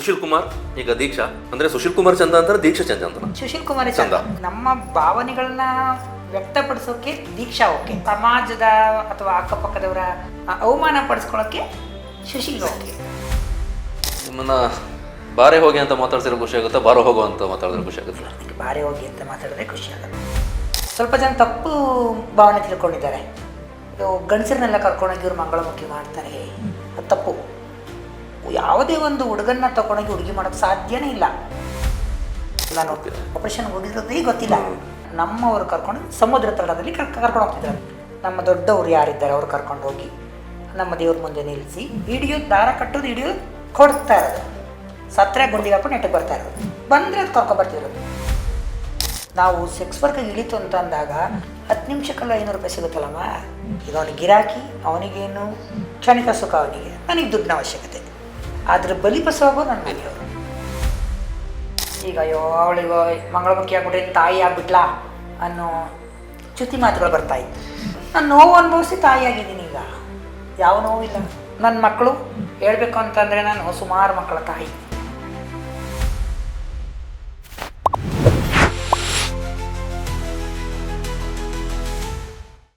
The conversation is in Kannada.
ಸುಶೀಲ್ ಕುಮಾರ್ ಈಗ ದೀಕ್ಷಾ. ಅಂದ್ರೆ ಸುಶೀಲ್ ಕುಮಾರ್ ಚಂದ ಅಂತಾರೆ ದೀಕ್ಷಾ ಚಂದ ಅಂತ ಸುಶೀಲ್ ಕುಮಾರ್ ಚಂದ. ನಮ್ಮ ಭಾವನೆಗಳನ್ನ ವ್ಯಕ್ತಪಡಿಸೋಕೆ ದೀಕ್ಷಾ ಓಕೆ. ಸಮಾಜದ ಅಥವಾ ಅಕ್ಕಪಕ್ಕದವರ ಅವಮಾನ ಪಡಿಸ್ಕೊಳ್ಳೋಕೆ ಸುಶೀಲ್ ಓಕೆ. ನಿಮ್ಮನ್ನ ಬಾರೆ ಹೋಗಿ ಅಂತ ಮಾತಾಡ್ತಿರೋ ಖುಷಿ ಆಗುತ್ತೆ ಬಾರೋ ಹೋಗೋ ಅಂತ ಮಾತಾಡಿದ್ರೆ ಖುಷಿ ಆಗುತ್ತೆ? ಬಾರೆ ಬಾರಿ ಹೋಗಿ ಅಂತ ಮಾತಾಡಿದ್ರೆ ಖುಷಿ ಆಗುತ್ತೆ. ಸ್ವಲ್ಪ ಜನ ತಪ್ಪು ಭಾವನೆ ತಿಳ್ಕೊಂಡಿದ್ದಾರೆ. ಗಂಡಸರನ್ನೆಲ್ಲ ಕರ್ಕೊಂಡೋಗಿ ಇವ್ರು ಮಂಗಳಮುಖಿ ಮಾಡ್ತಾರೆ. ಅದು ತಪ್ಪು. ಯಾವುದೇ ಒಂದು ಹುಡುಗನ್ನ ತಗೊಂಡೋಗಿ ಹುಡುಗಿ ಮಾಡೋಕ್ಕೆ ಸಾಧ್ಯನೇ ಇಲ್ಲ. ನಾನು ಆಪರೇಷನ್ ಹೋಗಿರೋದೇ ಗೊತ್ತಿಲ್ಲ. ನಮ್ಮವರು ಕರ್ಕೊಂಡು ಸಮುದ್ರ ತಳದಲ್ಲಿ ಕರ್ ಕರ್ಕೊಂಡು ಹೋಗ್ತಿದ್ದಾರೆ. ನಮ್ಮ ದೊಡ್ಡವರು ಯಾರಿದ್ದಾರೆ ಅವ್ರು ಕರ್ಕೊಂಡು ಹೋಗಿ. ನಮ್ಮ ದೇವ್ರ ಮುಂದೆ ನಿಲ್ಲಿಸಿ ಹಿಡಿಯೋ ದಾರ ಕಟ್ಟೋದು ಹಿಡಿಯೋದು ಕೊಡ್ತಾ ಇರೋದು. ಸತ್ರೆ ಗುಂಡಿಗೆ ಹಾಕೊಂಡು ನೆಟ್ಟಿಗೆ ಬರ್ತಾ ಇರೋದು. ಬಂದರೆ ಅದು ಕರ್ಕೊಂಡು ಬರ್ತಿರೋದು. ನಾವು ಸೆಕ್ಸ್ ವರ್ಕ್ ಇಳಿತು ಅಂತ ಅಂದಾಗ ಹತ್ತು ನಿಮಿಷಕ್ಕೆಲ್ಲ ಐನೂರು ರೂಪಾಯಿ ಸಿಗುತ್ತಲ್ಲಮ್ಮ? ಈಗ ಅವನಿಗೆ ಗಿರಾಕಿ ಅವನಿಗೇನು ಕ್ಷಣಿಕ ಸುಖ ಅವನಿಗೆ. ನನಗೆ ದುಡ್ಡಿನ ಅವಶ್ಯಕತೆ. ಅದ್ರ ಬಲಿಪಸವಾಗೋ ನನ್ನ ಮನೆಯವರು. ಈಗ ಅಯ್ಯೋ, ಅವಳಿಗೆ, ಮಂಗಳಮುಖಿ ಆಗ್ಬಿಟ್ರೆ ತಾಯಿ ಆಗ್ಬಿಟ್ಲಾ ಅನ್ನೋ ಚ್ಯುತಿ ಮಾತುಗಳು ಬರ್ತಾ ಇತ್ತು. ನಾನು ನೋವು ಅನುಭವಿಸಿ ತಾಯಿ ಆಗಿದ್ದೀನಿ ಈಗ. ಯಾವ ನೋವಿಲ್ಲ. ನನ್ನ ಮಕ್ಕಳು ಹೇಳಬೇಕು ಅಂತಂದರೆ ನಾನು ಸುಮಾರು ಮಕ್ಕಳ ತಾಯಿ.